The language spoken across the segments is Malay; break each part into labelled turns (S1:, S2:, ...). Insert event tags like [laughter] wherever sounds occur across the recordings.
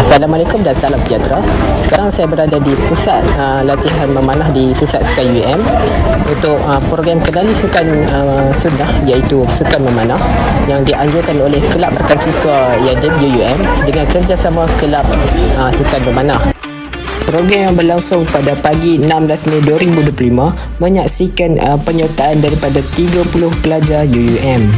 S1: Assalamualaikum dan salam sejahtera. Sekarang saya berada di pusat uh, latihan memanah di pusat Sky UM untuk uh, program kendali sukan uh, sunnah iaitu sukan memanah yang dianjurkan oleh Kelab Rakan Siswa UUM dengan kerjasama Kelab uh, Sukan Memanah. Program yang berlangsung pada pagi 16 Mei 2025 menyaksikan uh, penyertaan daripada 30 pelajar UUM.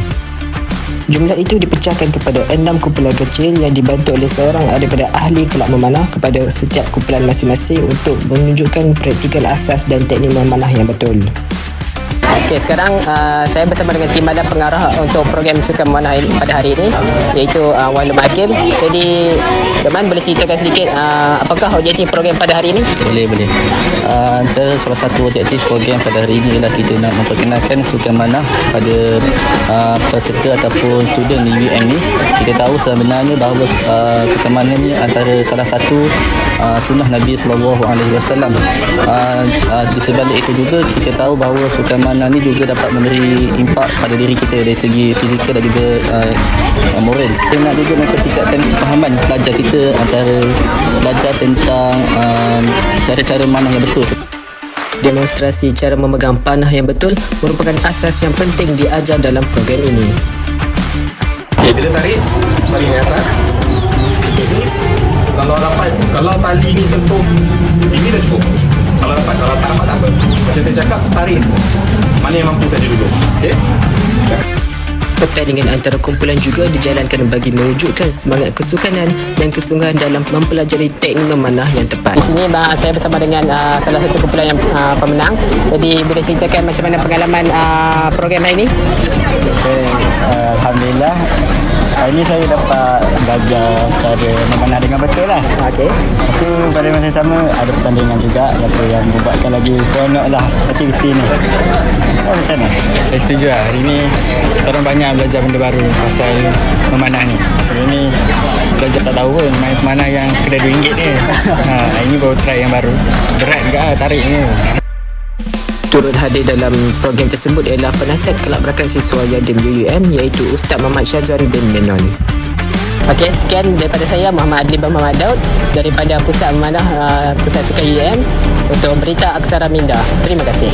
S1: Jumlah itu dipecahkan kepada enam kumpulan kecil yang dibantu oleh seorang daripada ahli kelab memanah kepada setiap kumpulan masing-masing untuk menunjukkan praktikal asas dan teknik memanah yang betul. Okey, sekarang uh, saya bersama dengan tim badan pengarah untuk program sukan ini, pada hari ini iaitu uh, Wan Lumah Hakim. Jadi, Teman boleh ceritakan sedikit uh, apakah objektif program pada hari ini?
S2: Boleh, boleh. Uh, antara salah satu objektif program pada hari ini ialah kita nak memperkenalkan sukan manah pada uh, peserta ataupun student di UM ni. Kita tahu sebenarnya bahawa uh, sukan manah ni antara salah satu uh, sunnah Nabi wasallam. Uh, uh, Di sebalik itu juga kita tahu bahawa sukan manah ni juga dapat memberi impak pada diri kita dari segi fizikal dan juga uh, moral. Kita nak juga mempertingkatkan kefahaman pelajar kita antara belajar tentang um, cara-cara manah yang betul.
S1: Demonstrasi cara memegang panah yang betul merupakan asas yang penting diajar dalam program ini.
S3: Okay, bila tarik, tarik di atas. Tenis. Kalau dapat, kalau tali ni sentuh ini dah cukup. Kalau dapat, kalau tak dapat tak apa. Macam saya cakap, tarik. Mana yang mampu saja dulu. Okay?
S1: Pertandingan antara kumpulan juga dijalankan bagi mewujudkan semangat kesukanan dan kesungguhan dalam mempelajari teknik memanah yang tepat. Di sini uh, saya bersama dengan uh, salah satu kumpulan yang uh, pemenang. Jadi boleh ceritakan macam mana pengalaman uh, program hari ini?
S4: Okay, uh, Alhamdulillah Hari ini saya dapat belajar cara memanah dengan betul lah
S1: Okey.
S4: Itu pada masa yang sama ada pertandingan juga Yang, yang membuatkan lagi seronok lah aktiviti ni oh, Macam mana? Saya setuju lah Hari ni kita orang banyak belajar benda baru pasal memanah ni Sebelum ni belajar tak tahu pun main memanah yang kedai RM2 ni [laughs] ha, Hari ni baru try yang baru Berat juga lah tarik ni
S1: Turut hadir dalam program tersebut ialah penasihat kelab rakan siswa Yadim UUM iaitu Ustaz Muhammad Syazwan bin Menon. Okey, sekian daripada saya Muhammad Adli bin Muhammad Daud daripada Pusat Memanah uh, Pusat Sukan UUM untuk berita Aksara Minda. Terima kasih.